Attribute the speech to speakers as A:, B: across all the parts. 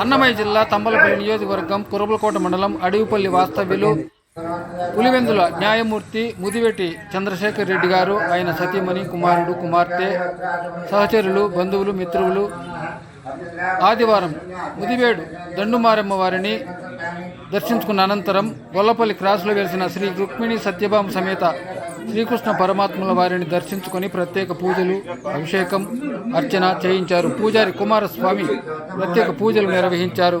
A: అన్నమయ్య జిల్లా తంబలపల్లి నియోజకవర్గం కురబలకోట మండలం అడవిపల్లి వాస్తవ్యులు పులివెందుల న్యాయమూర్తి ముదివేటి చంద్రశేఖర్ రెడ్డి గారు ఆయన సతీమణి కుమారుడు కుమార్తె సహచరులు బంధువులు మిత్రులు. ఆదివారం ముదివేడు దండుమారమ్మ వారిని దర్శించుకున్న అనంతరం గొల్లపల్లి క్రాస్లో వెలిసిన శ్రీ రుక్మిణి సత్యభామ సమేత శ్రీకృష్ణ పరమాత్ముల వారిని దర్శించుకొని ప్రత్యేక పూజలు అభిషేకం అర్చన చేయించారు. పూజారి కుమారస్వామి ప్రత్యేక పూజలు నిర్వహించారు.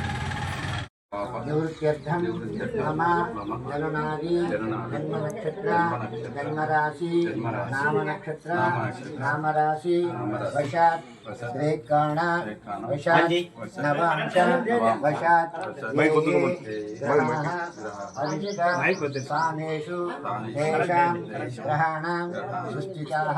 B: నివృత్త్యర్థం మమ జననాది జన్మ నక్షత్ర జన్మరాశి నామ నక్షత్ర నామరాశి వశాత్ రేకాణ వశాత్ నవాంశ వశాత్ స్థానేషు తేషాం గ్రహాణాం సుస్థితాः